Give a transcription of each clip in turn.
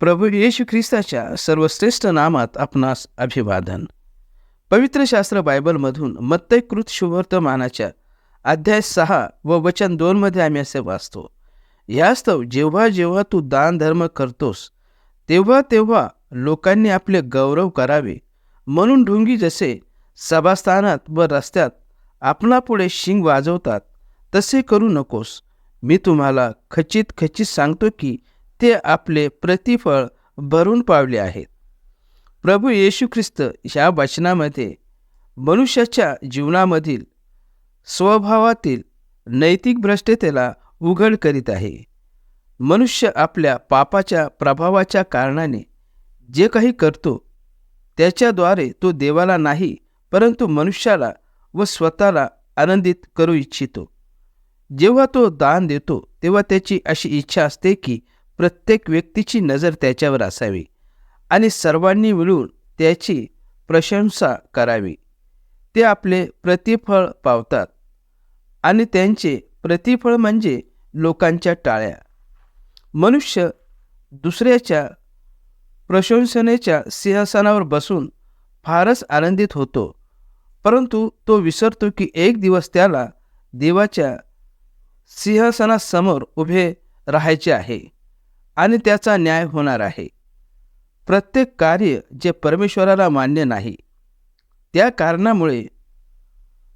प्रभू येशू ख्रिस्ताच्या सर्वश्रेष्ठ नामात आपणास अभिवादन. पवित्र शास्त्र बायबलमधून मत्तयकृत शुभवर्तमानाच्या अध्याय सहा व वचन दोनमध्ये आम्ही असे वाचतो यास्तव जेव्हा जेव्हा तू दान धर्म करतोस तेव्हा तेव्हा लोकांनी आपले गौरव करावे. म्हणून ढोंगी जसे सभास्थानात व रस्त्यात आपणापुढे शिंग वाजवतात तसे करू नकोस. मी तुम्हाला खचित खचित सांगतो की ते आपले प्रतिफळ भरून पावले आहेत. प्रभू येशू ख्रिस्त ह्या वचनामध्ये मनुष्याच्या जीवनामधील स्वभावातील नैतिक भ्रष्टतेला उघड करीत आहे. मनुष्य आपल्या पापाच्या प्रभावाच्या कारणाने जे काही करतो त्याच्याद्वारे तो देवाला नाही परंतु मनुष्याला व स्वतःला आनंदित करू इच्छितो. जेव्हा तो दान देतो तेव्हा त्याची अशी इच्छा असते की प्रत्येक व्यक्तीची नजर त्याच्यावर असावी आणि सर्वांनी मिळून त्याची प्रशंसा करावी. ते आपले प्रतिफळ पावतात आणि त्यांचे प्रतिफळ म्हणजे लोकांच्या टाळ्या. मनुष्य दुसऱ्याच्या प्रशंसनेच्या सिंहासनावर बसून फारच आनंदित होतो परंतु तो विसरतो की एक दिवस त्याला देवाच्या सिंहासनासमोर उभे राहायचे आहे. आणि त्याचा न्याय होणार आहे. प्रत्येक कार्य जे परमेश्वराला मान्य नाही त्या कारणामुळे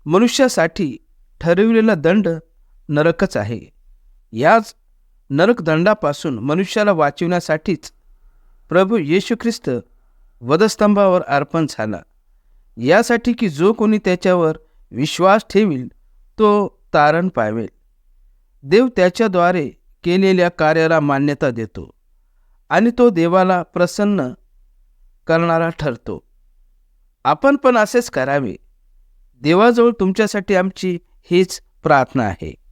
मनुष्यासाठी ठरविलेला दंड नरकच आहे. याच नरकदंडापासून मनुष्याला वाचविण्यासाठीच प्रभू येशू ख्रिस्त वधस्तंभावर अर्पण झाला. यासाठी की जो कोणी त्याच्यावर विश्वास ठेवील तो तारण पावेल. देव त्याच्याद्वारे केलेल्या कार्याला मान्यता देतो आणि तो देवाला प्रसन्न करणारा ठरतो. आपण पण असेच करावे. देवाजवळ तुमच्यासाठी आमची हीच प्रार्थना आहे.